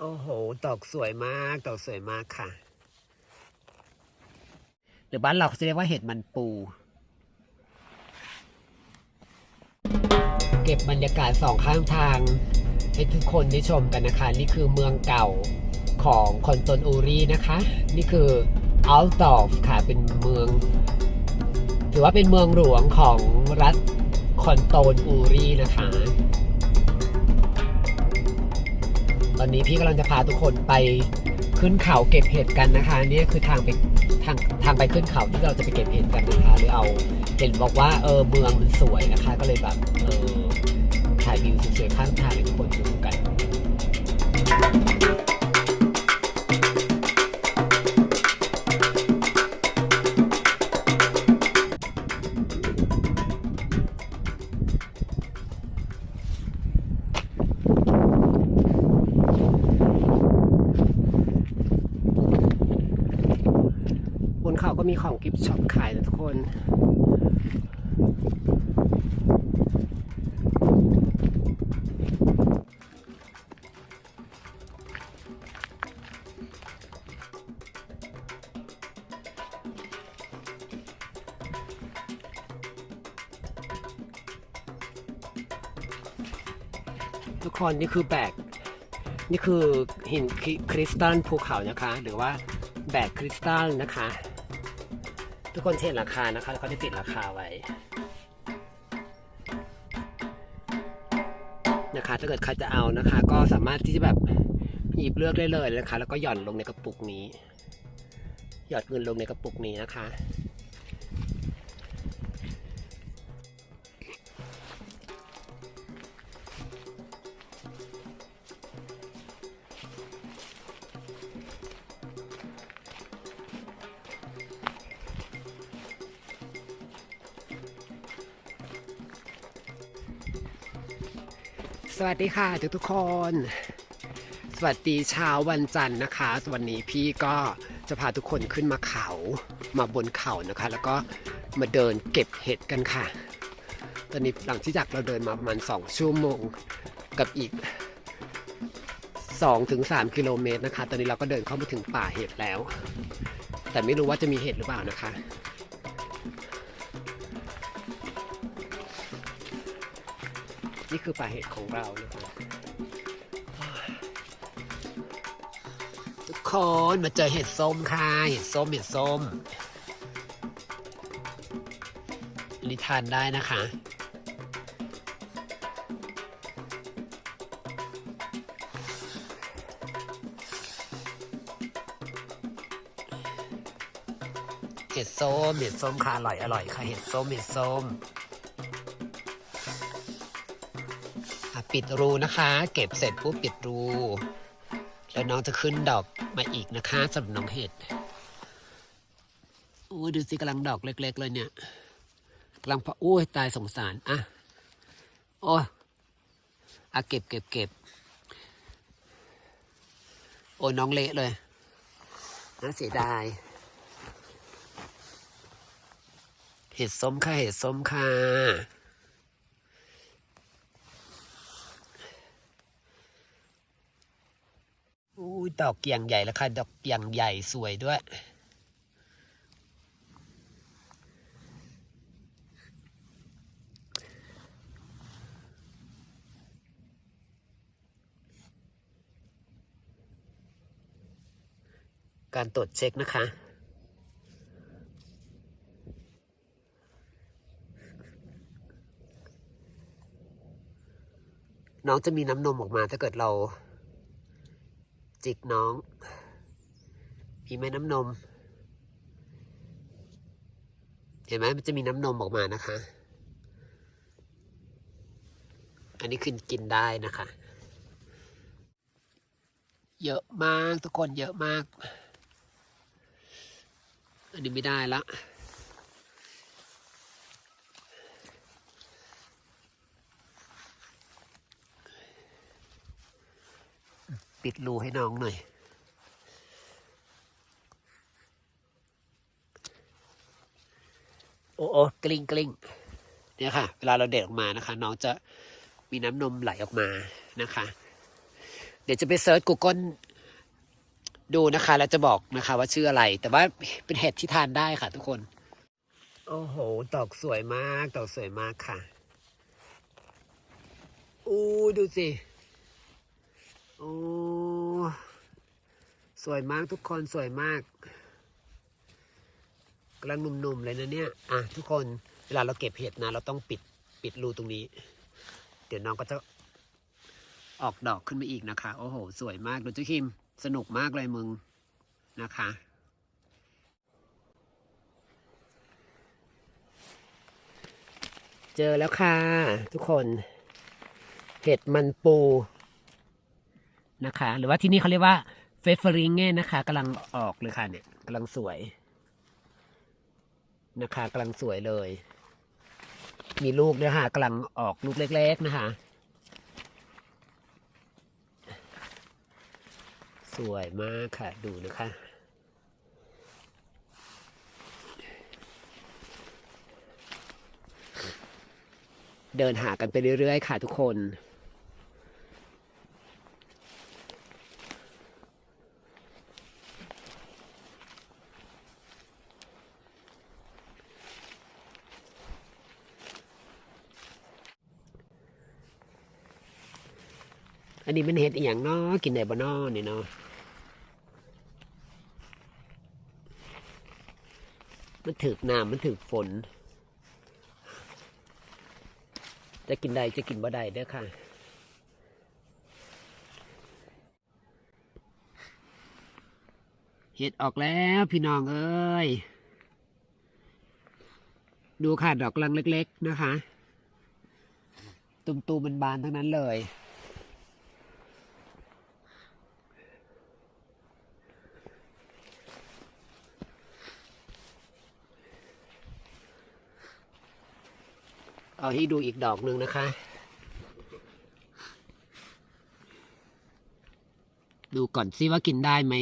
โอ้โหดอกสวยมากดอกสวยมากค่ะ หรือบ้านเราเขาเรียกว่าเห็ดมันปู เก็บบรรยากาศสองข้างทางให้ทุกคนได้ชมกันนะคะ นี่คือเมืองเก่าของคอนโตนอูรีนะคะ นี่คืออัลตอฟค่ะเป็นเมือง ถือว่าเป็นเมืองหลวงของรัฐคอนโตนอูรีนะคะ ตอนนี้พี่กำลังจะพาทุกคนไปขึ้นเขาเก็บเห็ดกันนะคะนี่คือทางไปทางทางไปขึ้นเขาที่เราจะไปเก็บเห็ดกันนะคะหรือเอาเห็นบอกว่าเออเมืองมันสวยนะคะ ก็เลยแบบเออถ่ายวิวสวยๆข้างทางให้ทุกคนดูกันบน ของกิฟต์ช็อปขายนะทุกคนทุกคนนี่คือแบกนี่คือหินคริสตัลภูเขานะคะ หรือว่าแบกคริสตัลนะคะ ทุกคนเห็นราคานะคะแล้วก็ได้ติดราคาไว้นะคะ ถ้าเกิดใครจะเอานะคะ ก็สามารถที่จะแบบหยิบเลือกได้เลยนะคะ แล้วก็หย่อนลงในกระปุกนี้ หยอดเงินลงในกระปุกนี้นะคะ สวัสดีค่ะทุกทุกคน สวัสดีเช้าวันจันทร์นะคะวันนี้พี่ก็จะพาทุกคนขึ้นมาเขามาบนเขานะคะ แล้วก็มาเดินเก็บเห็ดกันค่ะ ตอนนี้หลังที่จากเราเดินมาประมาณ 2 ชั่วโมงกับอีก2ถึง3กิโลเมตรนะคะ ตอนนี้เราก็เดินเข้ามาถึงป่าเห็ดแล้ว แต่ไม่รู้ว่าจะมีเห็ดหรือเปล่านะคะ นี่คือป่าเห็ดของเรานะคะทุกคนมาเจอเห็ดส้มค่ะเห็ดส้มเห็ดส้มอันนี้ทานได้นะคะเห็ดส้มเห็ดส้มค่ะอร่อยอร่อยค่ะเห็ดส้มเห็ดส้ม ปิดรูนะคะ เก็บเสร็จปุ๊บปิดรู แล้วน้องจะขึ้นดอกมาอีกนะคะสำหรับน้องเห็ดโอ้ยดูสิกำลังดอกเล็ก ๆ เลยเนี่ยกำลังพอโอ้ยตายสงสารอะโอ้อะเก็บเก็บเก็บโอ้น้องเละเลยน่าเสียดายเห็ดส้มค่ะเห็ดส้มค่ะ อู้ยดอกอย่างใหญ่แล้วค่ะดอกอย่างใหญ่สวยด้วย การตรวจเช็คนะคะน้องจะมีน้ำนมออกมาถ้าเกิดเรา จิกน้อง มีไหมน้ำนม เห็นไหมมันจะมีน้ำนมออกมานะคะ อันนี้คือกินได้นะคะ เยอะมากทุกคนเยอะมาก อันนี้ไม่ได้ละ ปิดรูให้น้องหน่อยโอ้โอ้กลิ้งกลิ้งเนี่ยค่ะ เวลาเราเด็ดออกมานะคะ น้องจะมีน้ำนมไหลออกมานะคะ เดี๋ยวจะไปเซิร์ช Google ดูนะคะ แล้วจะบอกนะคะ ว่าชื่ออะไร แต่ว่าเป็นเห็ดที่ทานได้ค่ะ ทุกคน โอ้โหดอกสวยมากดอกสวยมากค่ะอู้ดูสิ โอ้สวยมากทุกคนสวยมากกำลังหนุ่มๆเลยนะเนี่ยอะทุกคนเวลาเราเก็บเห็ดนะ เราต้องปิดปิดรูตรงนี้ เดี๋ยวน้องก็จะออกดอกขึ้นมาอีกนะคะ โอ้โห สวยมากดูจ้าคิม สนุกมากเลยมึงนะคะเจอแล้วค่ะ ทุกคน เห็ดมันปู นะคะ หรือว่าที่นี่เขาเรียกว่าเฟฟเฟอริงเง่นะคะกำลังออกเลยค่ะเนี่ยกำลังสวยนะคะกำลังสวยเลย มีลูกด้วยค่ะกำลังออกลูกเล็ก ๆ นะคะ สวยมากค่ะ ดูนะคะเดินหากันไปเรื่อยๆ ค่ะทุกคน นี้มันเห็ดอหย่างเนาะกินได้บ่เนอนี่เนาะมันถึกน้ำมันถึกฝน จะกินได้จะกินบ่ได้เด้อค่ะเห็ดออกแล้วพี่น้องเอ้ย ดูค่ะดอกลังเล็ก ๆ นะคะ ตุ่มๆมันบานๆทั้งนั้นเลย เอาให้ดูอีกดอกหนึ่งนะคะ ดูก่อนซิว่ากินได้ไหม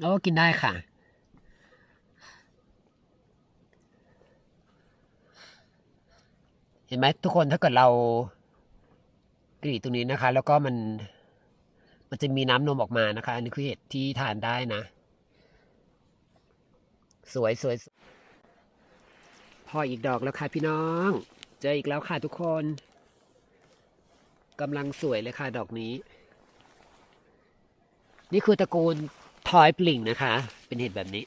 โอ้กินได้ค่ะ เห็นไหมทุกคนถ้าเกิดเรากรีดตรงนี้นะคะ แล้วก็มัน มันจะมีน้ำนมออกมานะคะ อันนี้คือเห็ดที่ทานได้นะ สวยสวยพออีกดอกแล้วค่ะพี่น้อง เจออีกแล้วค่ะทุกคนกำลังสวยเลยค่ะดอกนี้ นี่คือตระกูลทอยปลิงนะคะ เป็นเห็ดแบบนี้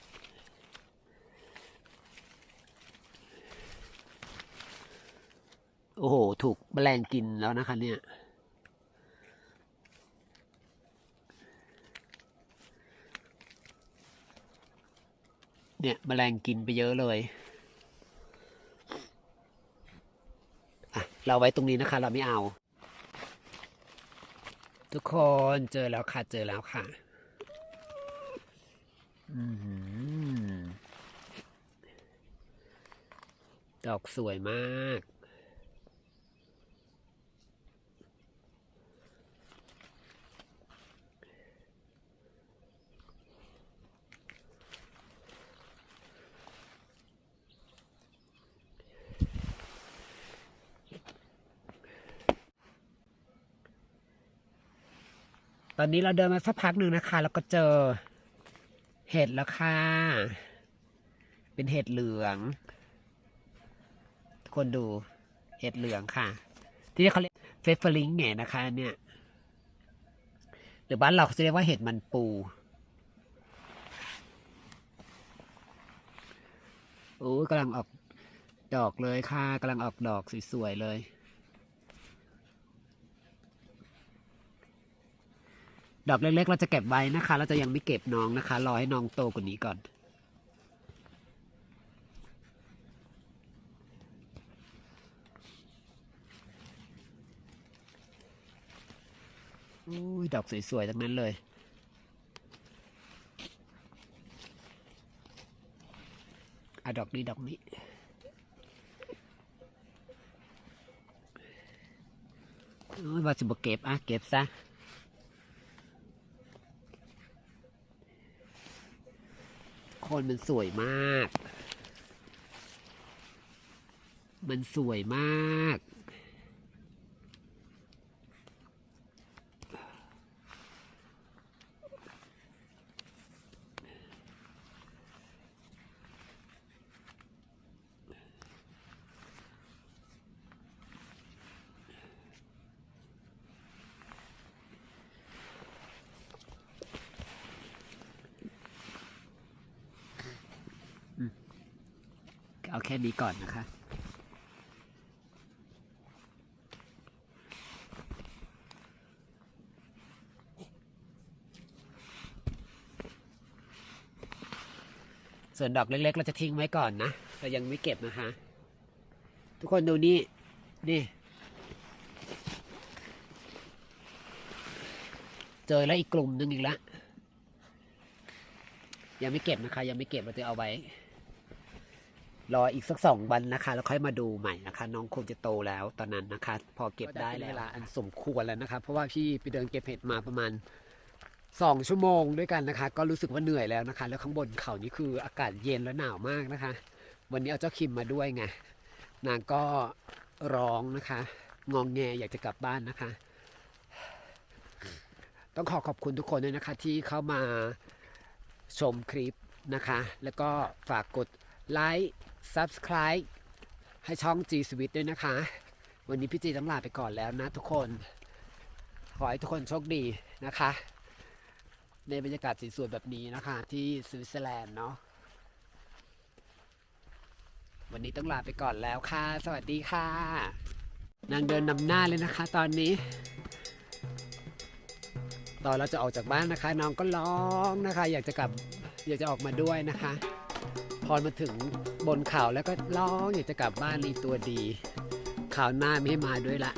โอ้โห ถูกแมลงกินแล้วนะคะเนี่ย เนี่ยแมลงกินไปเยอะเลยอะเราไว้ตรงนี้นะคะ เราไม่เอา ทุกคนเจอแล้วค่ะ เจอแล้วค่ะอดอกสวยมาก ตอนนี้เราเดินมาสักพักหนึ่งนะคะ แล้วก็เจอเห็ดแล้วค่ะ เป็นเห็ดเหลืองทุกคนดูเห็ดเหลืองค่ะ ที่นี่เขาเรียกเฟฟเฟอริงไงนะคะ เนี่ย หรือบ้านเราเขาจะเรียกว่าเห็ดมันปูโอ้กำลังออกดอกเลยค่ะกำลังออกดอกสวยๆเลย ดอกเล็กๆ เราจะเก็บไว้นะคะ เราจะยังไม่เก็บน้องนะคะ รอให้น้องโตกว่านี้ก่อนอุ้ยดอกสวยๆ ทั้งนั้นเลย อะ ดอกนี้ ดอกนี้ โอ้ยว่าจะบอกเก็บ อะ เก็บซะ คนมันสวยมาก มันสวยมาก แค่นี้ก่อนนะคะส่วนดอกเล็กๆ เราจะทิ้งไว้ก่อนนะ เรายังไม่เก็บนะคะ ทุกคนดูนี่ นี่ เจอแล้วอีกกลุ่มหนึ่งอีกแล้ว ยังไม่เก็บนะคะ ยังไม่เก็บเราจะเอาไว้ รออีกสักสองวันนะคะ แล้วค่อยมาดูใหม่นะคะ น้องคงจะโตแล้วตอนนั้นนะคะ พอเก็บได้แล้วเวลาอันสมควรแล้วนะคะ เพราะว่าพี่ไปเดินเก็บเห็ดมาประมาณสองชั่วโมงด้วยกันนะคะ ก็รู้สึกว่าเหนื่อยแล้วนะคะ แล้วข้างบนเขานี่คืออากาศเย็นและหนาวมากนะคะ วันนี้เอาเจ้าคิมมาด้วยไงนางก็ร้องนะคะงองแงอยากจะกลับบ้านนะคะ ต้องขอขอบคุณทุกคนด้วยนะคะ ที่เข้ามาชมคลิปนะคะ แล้วก็ฝากกดไลค์ Subscribe ให้ช่อง G Sweet ด้วยนะคะ วันนี้พี่จีต้องลาไปก่อนแล้วนะทุกคน ขอให้ทุกคนโชคดีนะคะ ในบรรยากาศสวยๆแบบนี้นะคะ ที่สวิตเซอร์แลนด์เนาะวันนี้ต้องลาไปก่อนแล้วค่ะ สวัสดีค่ะ นางเดินนำหน้าเลยนะคะ ตอนนี้ ตอนเราจะออกจากบ้านนะคะ น้องก็ร้องนะคะ อยากจะกลับอยากจะออกมาด้วยนะคะ พอมาถึง บนเขาแล้วก็ร้องอยากจะกลับบ้านรีตัวดีข่าวหน้าไม่ให้มาด้วยละ